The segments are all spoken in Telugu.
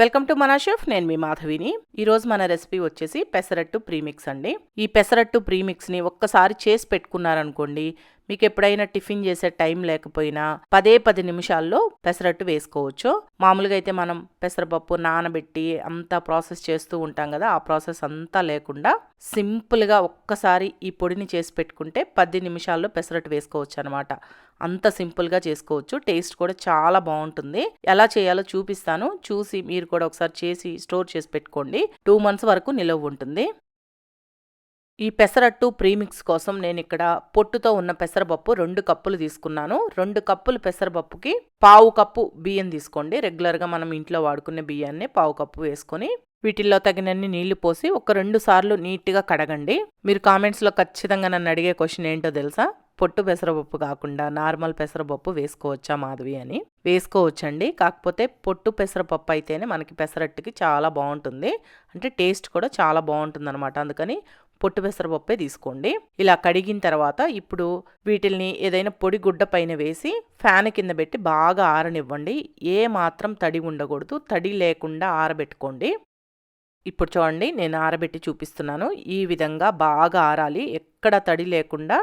వెల్కమ్ టు మన షెఫ్ నేను మీ మాధవిని. ఈరోజు మన రెసిపీ వచ్చేసి పెసరట్టు ప్రీమిక్స్ అండి. ఈ పెసరట్టు ప్రీమిక్స్ని ఒక్కసారి చేసి పెట్టుకున్నారనుకోండి మీకు ఎప్పుడైనా టిఫిన్ చేసే టైం లేకపోయినా పదే పది నిమిషాల్లో పెసరట్టు వేసుకోవచ్చు. మామూలుగా అయితే మనం పెసరపప్పు నానబెట్టి అంతా ప్రాసెస్ చేస్తూ ఉంటాం కదా ఆ ప్రాసెస్ అంతా లేకుండా సింపుల్గా ఒక్కసారి ఈ పొడిని చేసి పెట్టుకుంటే పది నిమిషాల్లో పెసరట్టు వేసుకోవచ్చు అనమాట అంత సింపుల్గా చేసుకోవచ్చు. టేస్ట్ కూడా చాలా బాగుంటుంది. ఎలా చేయాలో చూపిస్తాను. చూసి మీరు కూడా ఒకసారి చేసి స్టోర్ చేసి పెట్టుకోండి. టూ మంత్స్ వరకు నిలవ ఉంటుంది. ఈ పెసరట్టు ప్రీమిక్స్ కోసం నేను ఇక్కడ పొట్టుతో ఉన్న పెసరపప్పు రెండు కప్పులు తీసుకున్నాను. రెండు కప్పులు పెసరపప్పుకి పావు కప్పు బియ్యం తీసుకోండి. రెగ్యులర్గా మనం ఇంట్లో వాడుకునే బియ్యాన్ని పావు కప్పు వేసుకొని వీటిల్లో తగినన్ని నీళ్ళు పోసి ఒక రెండు సార్లు నీట్గా కడగండి. మీరు కామెంట్స్లో ఖచ్చితంగా నన్ను అడిగే క్వశ్చన్ ఏంటో తెలుసా? పొట్టు పెసరపప్పు కాకుండా నార్మల్ పెసరపప్పు వేసుకోవచ్చా మాధవి అని? వేసుకోవచ్చండి. కాకపోతే పొట్టు పెసరపప్పు అయితేనే మనకి పెసరట్టుకి చాలా బాగుంటుంది. అంటే టేస్ట్ కూడా చాలా బాగుంటుంది అనమాట అందుకని పొట్టు పెసరపప్పే తీసుకోండి. ఇలా కడిగిన తర్వాత ఇప్పుడు వీటిల్ని ఏదైనా పొడి గుడ్డ పైన వేసి ఫ్యాన్ కింద పెట్టి బాగా ఆరనివ్వండి. ఏ మాత్రం తడి ఉండకూడదు. తడి లేకుండా ఆరబెట్టుకోండి. ఇప్పుడు చూడండి నేను ఆరబెట్టి చూపిస్తున్నాను. ఈ విధంగా బాగా ఆరాలి. ఎక్కడ తడి లేకుండా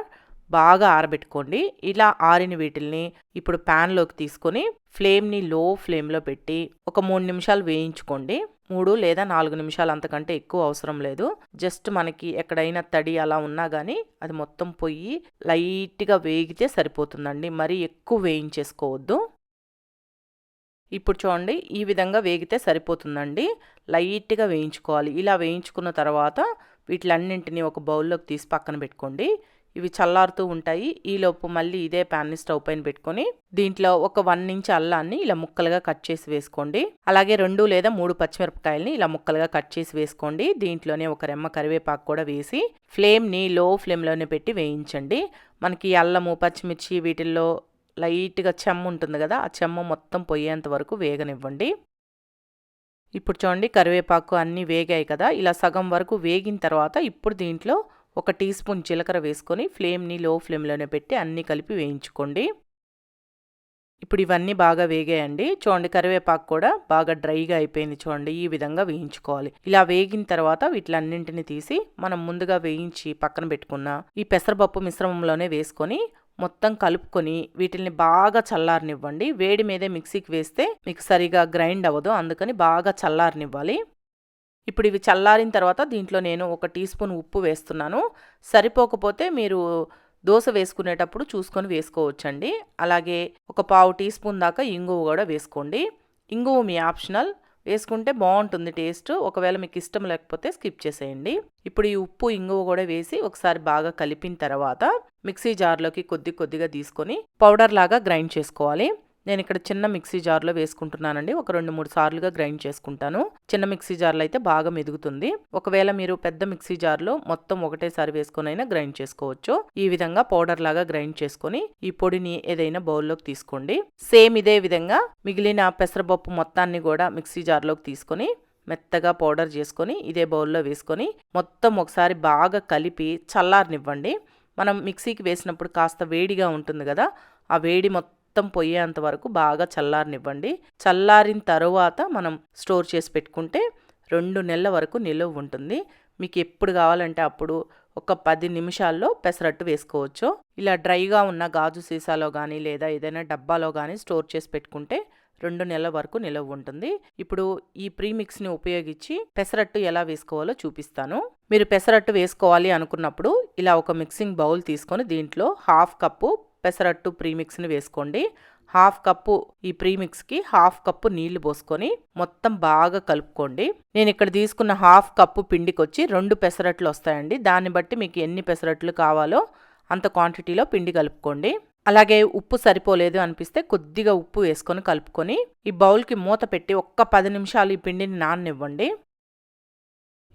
బాగా ఆరబెట్టుకోండి. ఇలా ఆరిన వీటిల్ని ఇప్పుడు ప్యాన్లోకి తీసుకొని ఫ్లేమ్ని లో ఫ్లేమ్లో పెట్టి ఒక మూడు నిమిషాలు వేయించుకోండి. మూడు లేదా నాలుగు నిమిషాలు అంతకంటే ఎక్కువ అవసరం లేదు. జస్ట్ మనకి ఎక్కడైనా తడి అలా ఉన్నా కానీ అది మొత్తం పొయ్యి లైట్గా వేగితే సరిపోతుందండి. మరీ ఎక్కువ వేయించేసుకోవద్దు. ఇప్పుడు చూడండి ఈ విధంగా వేగితే సరిపోతుందండి. లైట్గా వేయించుకోవాలి. ఇలా వేయించుకున్న తర్వాత వీటిలన్నింటినీ ఒక బౌల్లోకి తీసి పక్కన పెట్టుకోండి. ఇవి చల్లారుతూ ఉంటాయి. ఈలోపు మళ్ళీ ఇదే ప్యాన్ని స్టవ్ పైన పెట్టుకొని దీంట్లో ఒక వన్ ఇంచ్ అల్లాన్ని ఇలా ముక్కలుగా కట్ చేసి వేసుకోండి. అలాగే రెండు లేదా మూడు పచ్చిమిరపకాయలని ఇలా ముక్కలుగా కట్ చేసి వేసుకోండి. దీంట్లోనే ఒక రెమ్మ కరివేపాకు కూడా వేసి ఫ్లేమ్ని లో ఫ్లేమ్లోనే పెట్టి వేయించండి. మనకి అల్లము పచ్చిమిర్చి వీటిల్లో లైట్గా చెమ్మ ఉంటుంది కదా ఆ చెమ్మ మొత్తం పోయేంత వరకు వేగనివ్వండి. ఇప్పుడు చూడండి కరివేపాకు అన్నీ వేగాయి కదా ఇలా సగం వరకు వేగిన తర్వాత ఇప్పుడు దీంట్లో ఒక టీ స్పూన్ జీలకర్ర వేసుకొని ఫ్లేమ్ని లో ఫ్లేమ్లోనే పెట్టి అన్నీ కలిపి వేయించుకోండి. ఇప్పుడు ఇవన్నీ బాగా వేగాయండి. చూడండి కరివేపాకు కూడా బాగా డ్రైగా అయిపోయింది చూడండి ఈ విధంగా వేయించుకోవాలి. ఇలా వేగిన తర్వాత వీటిలన్నింటిని తీసి మనం ముందుగా వేయించి పక్కన పెట్టుకున్న ఈ పెసరపప్పు మిశ్రమంలోనే వేసుకొని మొత్తం కలుపుకొని వీటిని బాగా చల్లారనివ్వండి. వేడి మీదే మిక్సీకి వేస్తే మీకు సరిగా గ్రైండ్ అవ్వదు అందుకని బాగా చల్లారనివ్వాలి. ఇప్పుడు ఇవి చల్లారిన తర్వాత దీంట్లో నేను ఒక టీ స్పూన్ ఉప్పు వేస్తున్నాను. సరిపోకపోతే మీరు దోశ వేసుకునేటప్పుడు చూసుకొని వేసుకోవచ్చండి. అలాగే ఒక పావు టీ స్పూన్ దాకా ఇంగువ కూడా వేసుకోండి. ఇంగువ మీ ఆప్షనల్. వేసుకుంటే బాగుంటుంది టేస్ట్. ఒకవేళ మీకు ఇష్టం లేకపోతే స్కిప్ చేసేయండి. ఇప్పుడు ఈ ఉప్పు ఇంగువ కూడా వేసి ఒకసారి బాగా కలిపిన తర్వాత మిక్సీ జార్లోకి కొద్ది కొద్దిగా తీసుకొని పౌడర్ లాగా గ్రైండ్ చేసుకోవాలి. నేను ఇక్కడ చిన్న మిక్సీ జార్లో వేసుకుంటున్నానండి. ఒక రెండు మూడు సార్లుగా గ్రైండ్ చేసుకుంటాను. చిన్న మిక్సీ జార్లో అయితే బాగా మెదుగుతుంది. ఒకవేళ మీరు పెద్ద మిక్సీ జార్లో మొత్తం ఒకటేసారి వేసుకొని అయినా గ్రైండ్ చేసుకోవచ్చు. ఈ విధంగా పౌడర్ లాగా గ్రైండ్ చేసుకొని ఈ పొడిని ఏదైనా బౌల్లోకి తీసుకోండి. సేమ్ ఇదే విధంగా మిగిలిన పెసరపప్పు మొత్తాన్ని కూడా మిక్సీ జార్లోకి తీసుకొని మెత్తగా పౌడర్ చేసుకొని ఇదే బౌల్లో వేసుకొని మొత్తం ఒకసారి బాగా కలిపి చల్లారనివ్వండి. మనం మిక్సీకి వేసినప్పుడు కాస్త వేడిగా ఉంటుంది కదా ఆ వేడి మొత్తం మొత్తం పోయేంత వరకు బాగా చల్లారనివ్వండి. చల్లారిన తర్వాత మనం స్టోర్ చేసి పెట్టుకుంటే రెండు నెలల వరకు నిలువ ఉంటుంది. మీకు ఎప్పుడు కావాలంటే అప్పుడు ఒక పది నిమిషాల్లో పెసరట్టు వేసుకోవచ్చు. ఇలా డ్రైగా ఉన్న గాజు సీసాలో కానీ లేదా ఏదైనా డబ్బాలో కానీ స్టోర్ చేసి పెట్టుకుంటే రెండు నెలల వరకు నిలవ ఉంటుంది. ఇప్పుడు ఈ ప్రీమిక్స్ని ఉపయోగించి పెసరట్టు ఎలా వేసుకోవాలో చూపిస్తాను. మీరు పెసరట్టు వేసుకోవాలి అనుకున్నప్పుడు ఇలా ఒక మిక్సింగ్ బౌల్ తీసుకొని దీంట్లో హాఫ్ కప్పు పెసరట్టు ప్రీమిక్స్ని వేసుకోండి. హాఫ్ కప్పు ఈ ప్రీమిక్స్కి హాఫ్ కప్పు నీళ్ళు పోసుకొని మొత్తం బాగా కలుపుకోండి. నేను ఇక్కడ తీసుకున్న హాఫ్ కప్పు పిండికి వచ్చి రెండు పెసరట్లు వస్తాయండి. దాన్ని బట్టి మీకు ఎన్ని పెసరట్లు కావాలో అంత క్వాంటిటీలో పిండి కలుపుకోండి. అలాగే ఉప్పు సరిపోలేదు అనిపిస్తే కొద్దిగా ఉప్పు వేసుకొని కలుపుకొని ఈ బౌల్కి మూత పెట్టి ఒక్క పది నిమిషాలు ఈ పిండిని నాననివ్వండి.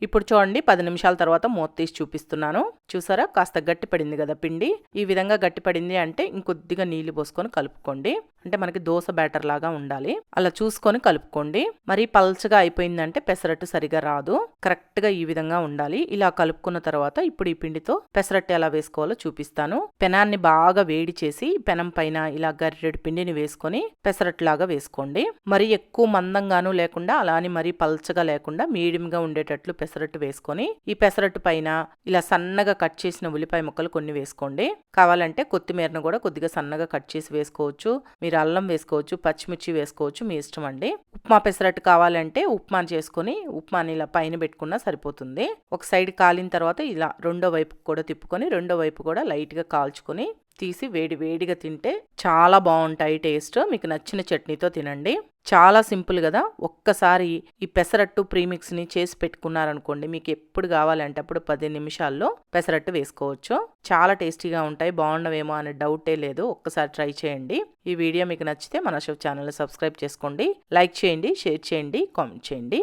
ఇప్పుడు చూడండి పది నిమిషాల తర్వాత మూత తీసి చూపిస్తున్నాను. చూసారా? కాస్త గట్టిపడింది కదా పిండి. ఈ విధంగా గట్టిపడింది అంటే ఇంకొద్దిగా నీళ్ళు పోసుకొని కలుపుకోండి. అంటే మనకి దోశ బ్యాటర్ లాగా ఉండాలి. అలా చూసుకొని కలుపుకోండి. మరి పల్చగా అయిపోయిందంటే పెసరట్టు సరిగా రాదు. కరెక్ట్గా ఈ విధంగా ఉండాలి. ఇలా కలుపుకున్న తర్వాత ఇప్పుడు ఈ పిండితో పెసరట్టు ఎలా వేసుకోవాలో చూపిస్తాను. పెనాన్ని బాగా వేడి చేసి పెనం పైన ఇలా గరిటెడు పిండిని వేసుకొని పెసరట్టులాగా వేసుకోండి. మరి ఎక్కువ మందంగాను లేకుండా అలానే మరీ పల్చగా లేకుండా మీడియం గా ఉండేటట్లు పెసరట్టు వేసుకొని ఈ పెసరట్టు పైన ఇలా సన్నగా కట్ చేసిన ఉల్లిపాయ ముక్కలు కొన్ని వేసుకోండి. కావాలంటే కొత్తిమీరను కూడా కొద్దిగా సన్నగా కట్ చేసి వేసుకోవచ్చు. మీ మీరు అల్లం వేసుకోవచ్చు పచ్చిమిర్చి వేసుకోవచ్చు మీ ఇష్టం అండి. ఉప్మా పెసరట్టు కావాలంటే ఉప్మా చేసుకొని ఉప్మాని ఇలా పైన పెట్టుకున్నా సరిపోతుంది. ఒక సైడ్ కాలిన తర్వాత ఇలా రెండో వైపు కూడా తిప్పుకొని రెండో వైపు కూడా లైట్గా కాల్చుకొని తీసి వేడి వేడిగా తింటే చాలా బాగుంటాయి టేస్ట్. మీకు నచ్చిన చట్నీతో తినండి. చాలా సింపుల్ కదా. ఒక్కసారి ఈ పెసరట్టు ప్రీమిక్స్ని చేసి పెట్టుకున్నారనుకోండి మీకు ఎప్పుడు కావాలంటే అప్పుడు పది నిమిషాల్లో పెసరట్టు వేసుకోవచ్చు. చాలా టేస్టీగా ఉంటాయి. బాగుండవేమో అనే డౌటే లేదు. ఒక్కసారి ట్రై చేయండి. ఈ వీడియో మీకు నచ్చితే మన షో ఛానల్ సబ్స్క్రైబ్ చేసుకోండి. లైక్ చేయండి షేర్ చేయండి కామెంట్ చేయండి.